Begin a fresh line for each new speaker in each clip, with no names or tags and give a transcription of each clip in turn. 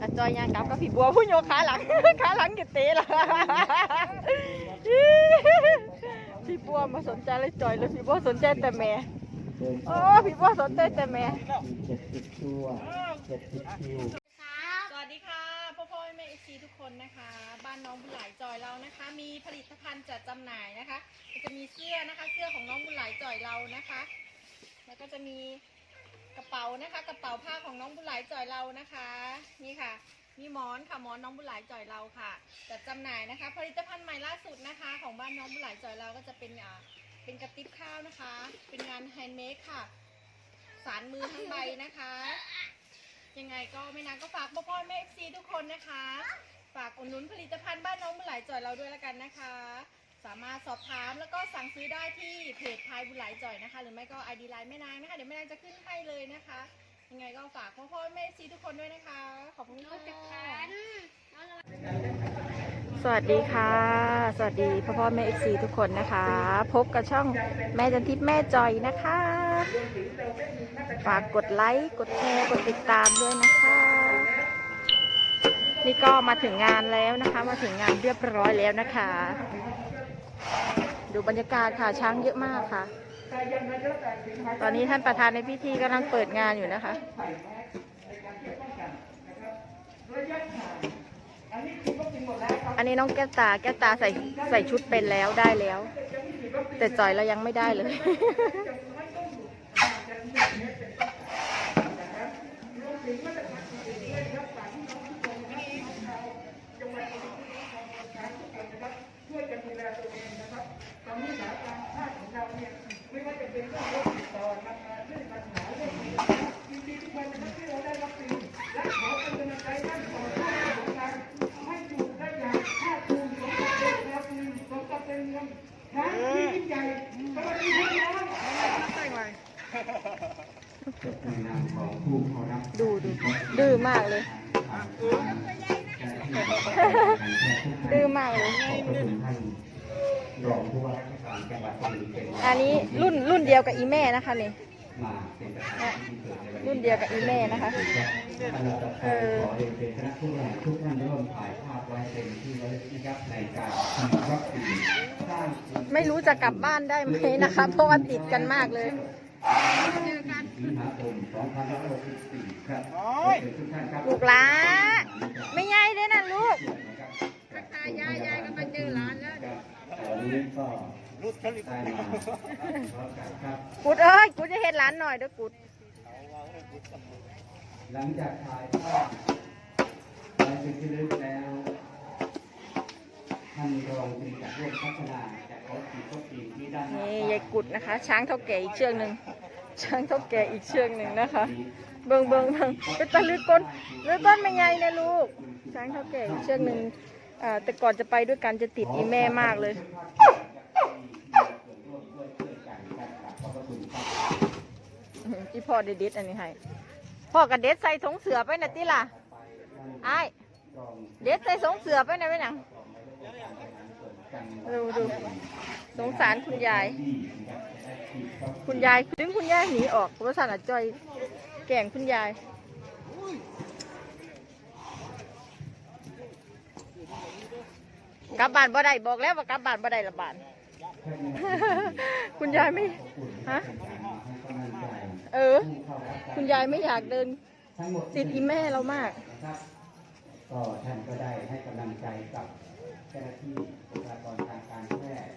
อาจอยยางกลับกับพี่บัวผู้โยขาหลังขาหลังกิเตะละพี่บัวมาสนใจเลยจอยเลยพี่บัวสนใจแต่แม่โอ้พี่บัวสนใจแต่แม่
เจ็ดสิบตัวเจ็ดสิบคิว
สวัสดีค่ะพ่อพ่อแม่เอซีทุกคนนะคะ บ้านน้องบุญหลายจอยเรานะคะ มีผลิตภัณฑ์จัดจำหน่ายนะคะ จะมีเสื้อนะคะ เสื้อของน้องบุญหลายจอยเรานะคะ แล้วก็จะมีกระเป๋านะคะ กระเป๋าผ้าของน้องบุหลายจอยเรานะคะ นี่ค่ะ มีหมอนค่ะหมอนน้องบุหลายจอยเราค่ะจัดจำหน่ายนะคะ ผลิตภัณฑ์ใหม่ล่าสุดนะคะ ของบ้านน้องบุหลายจอยเราก็จะเป็นอ่าเป็นกระติบข้าวนะคะ เป็นงานแฮนด์เมดค่ะ สารมือทั้งใบนะคะ ยังไงก็ไม่นานก็ฝากพ่อพ่อแม่เอฟซีทุกคนนะคะ ฝากอุดหนุนผลิตภัณฑ์บ้านน้องบุหลายจ่อยเราด้วยล้วกันนะคะ สามารถสอบถามแล้วก็สั่งซื้อได้ที่เพจพายบุญหลายจ่อยนะคะ หรือไม่ก็ไอดีไลน์แม่นางนะคะ เดี๋ยวแม่นางจะขึ้นให้เลยนะคะ ยังไงก็ฝากพ่อพ่อแม่ซีทุกคนด้วยนะคะ ขอบคุณค่ะสวัสดีค่ะ สวัสดีพ่อพ่อแม่เอฟซีทุกคนนะคะ พบกับช่องแม่จันทิพย์แม่จอยนะคะ ฝากกดไลค์กดแชร์กดติดตามด้วยนะคะ นี่ก็มาถึงงานแล้วนะคะ มาถึงงานเรียบร้อยแล้วนะคะ ดูบรรยากาศค่ะช้างเยอะมากค่ะ ตอนนี้ท่านประธานในพิธีกำลังเปิดงานอยู่นะคะอันนี้น้องแก้วตาแก้วตาใส่ใส่ชุดเป็นแล้วได้แล้ว แต่จอยเรายังไม่ได้เลย
ตอนนี้สถา
นการณ์ชาติของเราเนี่ยไม่ว่าจะเป็นเรื่อง
นามของผู้เขารับ
ดูดูดื้อมากเลย ดื้อมากเลย
ขอบคุณท่านรองผู้ว่าราชการจังหวัดสุรินทร์เป็น
อันนี้รุ่นรุ่นเดียวกับอีแม่นะคะนี่
มาเป็นประธานที่เกิดในวัน
รุ่
นี้
นเดียวกับอีแม่นะคะ
อันดับต่อไปขอเรียนเชิญคณะผู้บริหารทุกท่านร่วมถ่ายภาพไว้เป็นที่ระลึกนะครับในการทำวัคซีนสร้างภูมิ
ไม่รู้จะกลับบ้านได้ไหมนะคะ เพราะว่าติดกันมากเลย
สิงหาคม2564ครับทุกท่านครับ
ลูกหลานไม่ใหญ่เด้นะลูก
ทักทายยายยายก็มาเจอร้านแล้วตอ นนี้ก็ได้มาพร้อมกันครับ
กุดเอ้ยกุดจะเห็นร้านหน่อยเด้อกุด
หลังจากถ่ายภาพไปเป็นที่ลึกแล้ว ท่านรองปรีจากร่วมพัฒนาจะขอขีดข้อขีดที่ด้านหน้า
นี่ยายกุดนะคะ ช้างเท่าแก่อีกเชือกหนึ่งช้างเท่าแก่อีกเชือกหนึ่งนะคะ เบิ่งเบิ่งเบิ่งเป็นตะลึกก้นลึกก้นไม่ใหญ่นะลูก ช้างเท่าแก่อีกเชือกหนึ่ง อ่าแต่ก่อนจะไปด้วยกันจะติดอีแม่มากเลยที่พ่อได้เด็ดอันนี้ให้พ่อกับเด็ดใส่ถุงเสือไปนะติล่ะไอ้ายเด็ดใส่ถุงเสือไปนะไปหนังดูดูสงสารคุณยาย คุณยายดึงคุณยายหนีออกเพราะว่าสันอะจอยแก่งคุณยาย กลับบ้านบ่ได้บอกแล้วว่ากลับบ้านบ่ได้ละบ้าน คุณยายไม่ฮะเออ คุณยายไม่อยากเดิน
ทั้งหมด
ติดอีแม่เรามาก
ก็ท่านก็ได้ให้กำลังใจกับเจ้าหน้าที่บุคลากรทางการแพทย์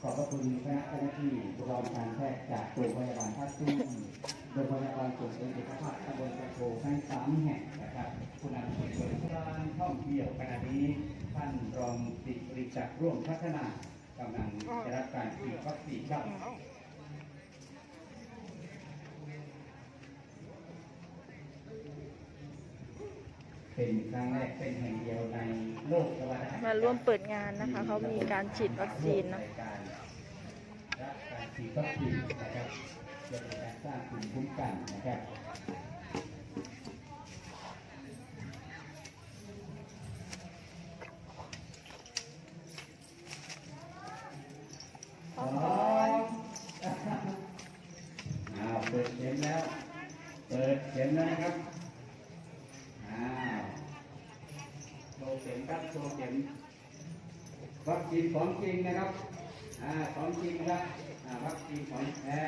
ขอบพระคุณคณะเจ้าหน้าที่บุคลากรการแพทย์จากโรงพยาบาลท่าตุ้มโรงพยาบาลส่งเสริมสุขภาพตำบลกระโถทั้งสามแห่งนะครับผู้นำส่วนบริการท่องเที่ยวขณะนี้ท่านรองติริจักร่วมพัฒนากำลังได้รับการฉีดวัคซีนครับ เป็นครั้งแรกเป็นแห่งเดียวในโลกก็ว่าได้
มาร่วมเปิดงานนะคะเขามีการฉีดวัคซีนเนอะ
การรับการฉีดวัคซีนนะครับเพื่อเป็นการสร้างภูมิคุ้มกันนะครับอ๋ออ้าวเปิดเอข็มแล้ว เปิดเข็มแล้วนะครับ อ้าวโชว์เข็มครับโชว์เข็ม วัคซีนของจริงนะครับอ่าของจริงนะครับอ่าวัคซีนของแท้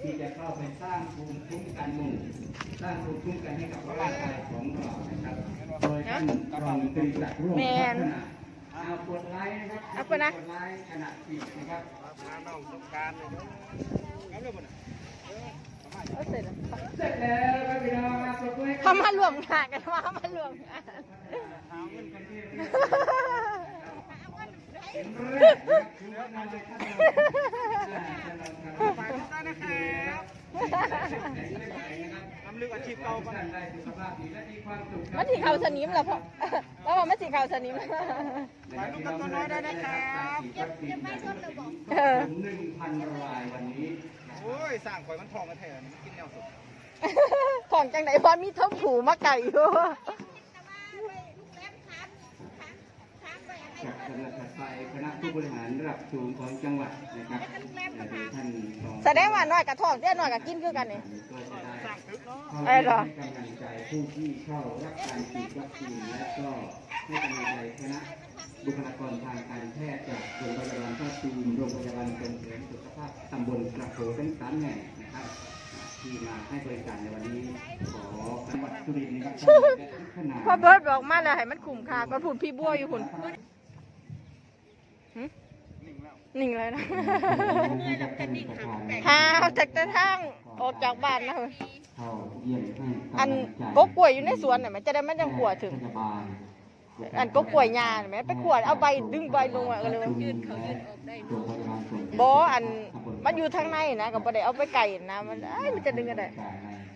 ที่จะเข้าไปสร้างภูมิคุ้มกันหมู่สร้างภูมิคุ้มกันให้กับร่างกายของเรานะครับโดยท่านรองตรีศักดิ์ร่วมพัฒนาเอากดไลค์นะครับ
เอากดนะ
กดไลค์ขณะฉีดนะครับ
เอาเสร็จแล้ว
เสร็จแล้วครับพี่น้องครับปรบมือให้
เขามารวมงานกันว่ามารวมงาน
เอาเงินกันที่เรียบร้อยเข็มแรกนะครับถือว่าน
ฝากทุกท่านนะครับนำลึกอาชีพเก่าก่อน
ท่านได้สุขภาพดีและมีความสุขครับ
มันสีขาวสนิมเหรอพ่อแล้วมันสีขาวสนิม
ฝากลูกกับตัวน้อยได้นะครั
บเก็บไม่ทนเลยบอก
เออ
หนึ่งพันรายวันนี้
โอ้ยสร้างข่อยมันทองกันแท้มันกินแนวสุด
ของจังไหนพอมีเท้าผูมาไก่อยู่
จากคณะถัดไปคณะผู้บริหารระดับสูงของจังหวัดนะครับโดยท่านรอง
แสดงว่าน้อยกับทองเจ้าน้อยกับกินคือกันนี่
ก็จะได้
สร้างตึกเนาะ
เข้า
เอ้ยเหรอ
ให้กำลังใจผู้ที่เข้ารับการฉีดวัคซีนและก็ให้กำลังใจคณะบุคลากรทางการแพทย์จากโรงพยาบาลท่าตูมโรงพยาบาลส่งเสริมสุขภาพตำบลกระโถทั้งสามแห่งนะครับที่มาให้บริการในวันนี้ขอจังหวัดสุรินทร์นะครับท่านได้พัฒนา
พ่อเบิร์ดบอกมาแล้วให้มันคุ้มค่าก็พูดพี่บัวอยู่คุณ หึนิ่งเลยนะข้าวจากแต่ทางออกจากบ้านนะเฮ้ย
เข้าเยี่ยมให้กำลังใจ
อันกกกล้วยอยู่ในสวนน่ะมันจะได้ไม่ต้องกลัวถึง
เทศบาล
อันกกล้วยยาน่ะแม่ไปขวดเอาใบดึงใบลงมาก็เลยว่า
ยืนเขายืนออกได้
บออันมันอยู่ทางในนะก็บ่ได้เอาไปไก่นะมันเอ้ยมันจะดึงกันได้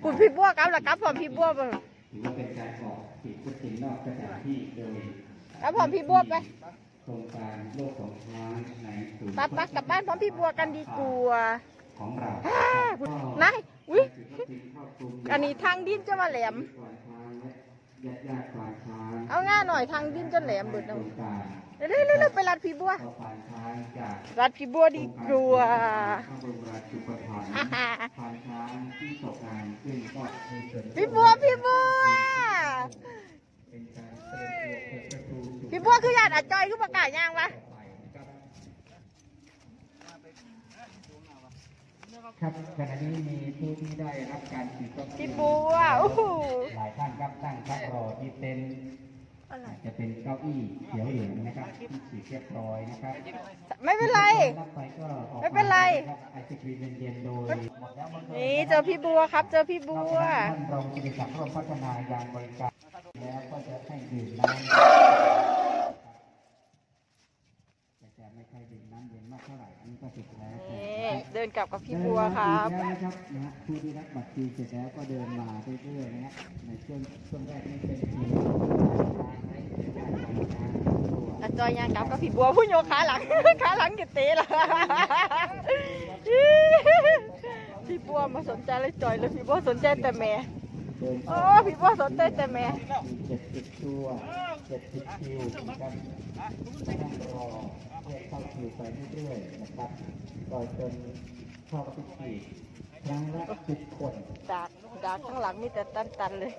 พูดพี่บัวกลับละกลับพร้อมพี่บัวไป
ถือว่าเป็นการออกฉีดวัคซีนนอกสถานที่โดย
กลับพร้อมพี่บัวไป
โครงการโลกของช้างในศูนย์
ปักปักกลับบ้านพร้อมพี่บัวกันดีกว่า
ของเรา
พูดนายอุ้ยอันนี้ทางดินจะมาแหลม
ญาติญาติควานช้าง
เอาง่ายหน่อยทางดินจะแหลมเบิด
โค
เอา
รงการ
เร็วๆๆๆไปรัดพี่บัว
ก็ควานช้างจาก
รัดพี่บัวดีกว่า
พระบรมราชูปถัมภ์ควานช้างที่ตกงานซึ่งก็มีส่วนร่วม
พี่บัว พี่บัว
เป็นการเตรียมตัวเปิดประตูสู่
พี่บัวคือญาติอาจอยคือประกาศย่างวะ
ครับขณะนี้มีผู้ที่ได้รับการฉีดวัคซี
พี่
น
บัวโอ้โห
หลายท่านครับตั้งพักรอที่เต็นท์
อะไร
จะเป็นเก้าอี้เขียวเหลืองนะครับที่ฉีดเรียบร้อยนะครับ
ไม่เป็นไร
รับไปก็ออกา
ไม่เป็นไร
คบไอศครีมเย็นๆโดยหมดแล้วหมดลย
นี่เจอพี่บัวครับ เจอพี่บัว
ท่านรองกิติศักดิ์ร่วมพัฒนา ยางบริการ แล้วก็จะให้ดื่มน้ำแต่จะไม่ค่อยดื่มน้ำเย็นมากเท่าไหร่อันนี้ก็ติดแล้ว
นี่เดินกลับกับพี่บัวครับ
เดินมาอีกแล้วนะครับนะฮะผู้ที่รับบัตรคิวเสร็จแล้วก็เดินมาเรื่อยๆนะฮะในช่วงช่วงแรกนี่เป็นคิว
อาจอยย่างกลับกับพี่บัวผู้โยกขาหลัง ขาหลังจะเตะละพี่บัวมาสนใจเลยจอยเลยพี่บัวสนใจแต่แม่
เดิน
โอ้พี่บัวสนใจแต่แม่
เจ็ดสิบตัว เจ็ดสิบคิวนะครับนั่งรอเพื่อเข้าคิวไปเรื่อยๆนะครับก่อนจนเข้าพิธีครั้งละสิบคน
ดากดากข้างหลังมีแต่ตันตันๆเลย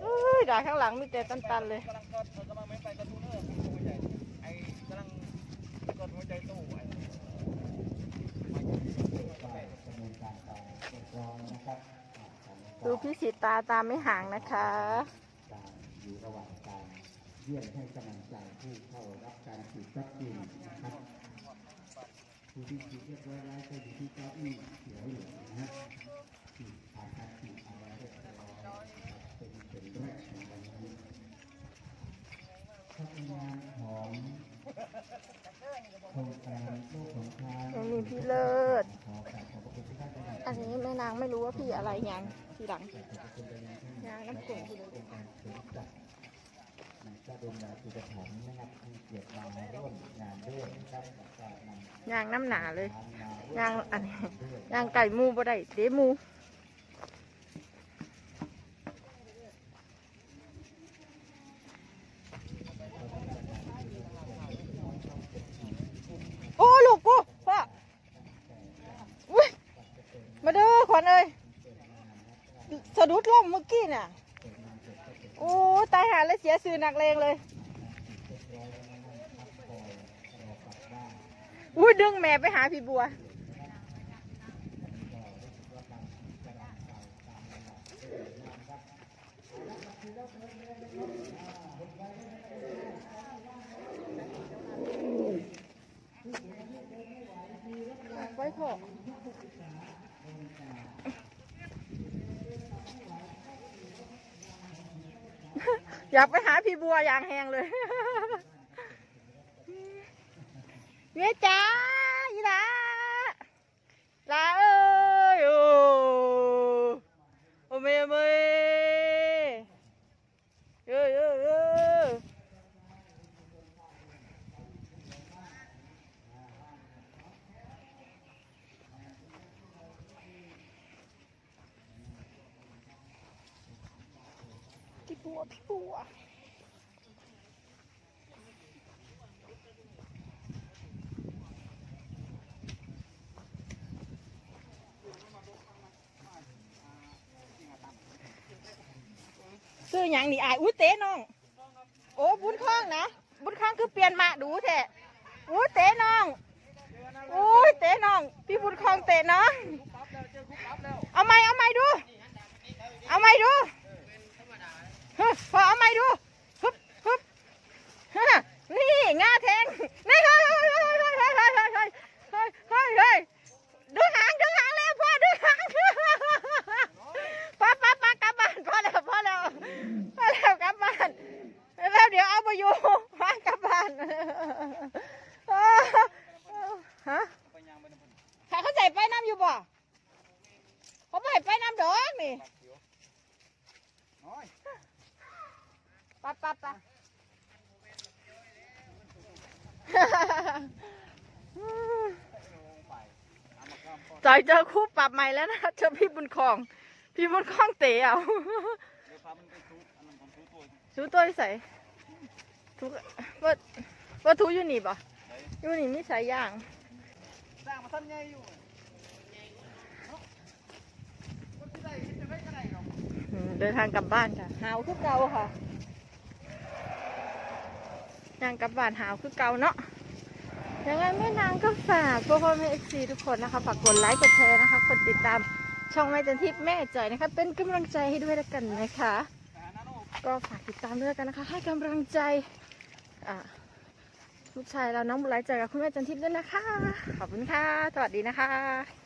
เอ้ยดากข้างหลังมีแต่ตันตันๆเลย
กำลังกดกำลังไม่ไปกระทู้เนอร์หัวใจไอ้กำลังกดหัวใจตู้ไว้
ก็ดำเนินการไปเรียบร้อยนะครับอ่าตอนนี้ก็
ดูพี่สีตาตามไม่ห่างนะคะ
การอยู่ระหว่างการ เยี่ยมให้กำลังใจผู้เข้ารับการฉีดวัคซีนนะครับผู้ที่ฉีดเรียบร้อยแล้วก็อยู่ที่เก้าอี้เขียวเหลืองนะฮะฉีดผ่านการฉีดอะไรเรียบร้อยนะครับเป็นเป็นแรกของวันนี้ทำงานของโครงการโลกของทาน
ตรงนี้พี่เลิศ
ขอกราบขอบพระคุณที่ท่านได้
อันนี้แม่นางไม่รู้ว่าพี่อะไรยังทีหลังยางน้ำกลุ่ม
โครงการ เสริมจัดในพระบรมราชูปถัมภ์นะครับที่เกียรติมาร่วมงานด้วยนะครับแล้วก็นำ
ยางน้ำหนาเลย
ทางมาร่วม
ยางอันนี้
ด้วย
ยางไก่หมูบ่ได้เดหมูโอ้ลูกกูพ่ออุ้ยมาเด้อขอขวัญเอ้ยสะดุดล่มเมื่อกี้น่ะโอ้ตายหาแล้วเสียสื่อหนักเลงเลยอุ้ยดึงแม่ไปหาพี่บัวไว้พอ อยากไปหาพี่บัวอย่างแหงเลยเมียจ้าอีหลาลาเอ้ยโอ้โอเมเมเอ้ยเอ้ยเอ้ย พี่บัวพี่บัวซื้อหยังนี่อายอุ้ยเต้น้อง โอ้บุญคล้องนะ บุญคล้องคือเปลี่ยนมาดูแท้อุ้ยเต้น้องอุ้ยเต้น้อง พี่บุญคล้องเตะน้องเอาไม้เอาไม้ดู เอาไม้ดู ฟอเอาไม้ดูฮึบฮึบนี่งาแทงนี่เฮ้ยเฮ้ยเฮ้ยเฮ้ยเฮ้ยเฮ้ยเฮ้ยเฮ้ยเฮ้ยเฮ้ยเฮ้ยดึงหางดึงหางแล้วพ่อดึงหางป้าป้าป้ากลับบ้านพ่อแล้วพ่อแล้วพ่อแล้วกลับบ้านแล้วเดี๋ยวเอาไปอยู่มากลับบ้านเออฮะ
ไปยางไปน้ำพัน
ถ้าเขาใส่ไปน้ำอยู่บ่เขาไม่ให้ไปน้ำดอกนี่
ปากเขียวน้อย
ปั๊บปั๊บปั๊บ
ลงไปเอามากล้ามก้อน
จอยเจอคู่ปรับใหม่แล้วนะเจอพี่บุญคอง พี่บุญคองเตี๋
ยว
ชูตัวใส่ทุกว่าว่าทุอยู่นี่บ่
ไหน
อยู่นี่มีสายยาง
สร้างมาสั้นใหญ่อยู่เดิน
ทางกลับบ้านค่ะหาวคือเก่าค่ะนางกลับบ้านหาวคือเก่าเนาะ ยังไงแม่นางก็ฝากพวกพ่อแม่เอฟซีทุกคนนะคะฝากกดไลค์กดแชร์นะคะกดติดตามช่องแม่จันทิพย์แม่จ่อยนะคะเป็นกำลังใจให้ด้วยแล้วกันนะคะ ก็ฝากติดตามด้วยกันนะคะ ให้กำลังใจลูกชายเราน้องบุญไลใจกับคุณแม่จันทิพย์ด้วยนะคะ ขอบคุณค่ะ สวัสดีนะคะ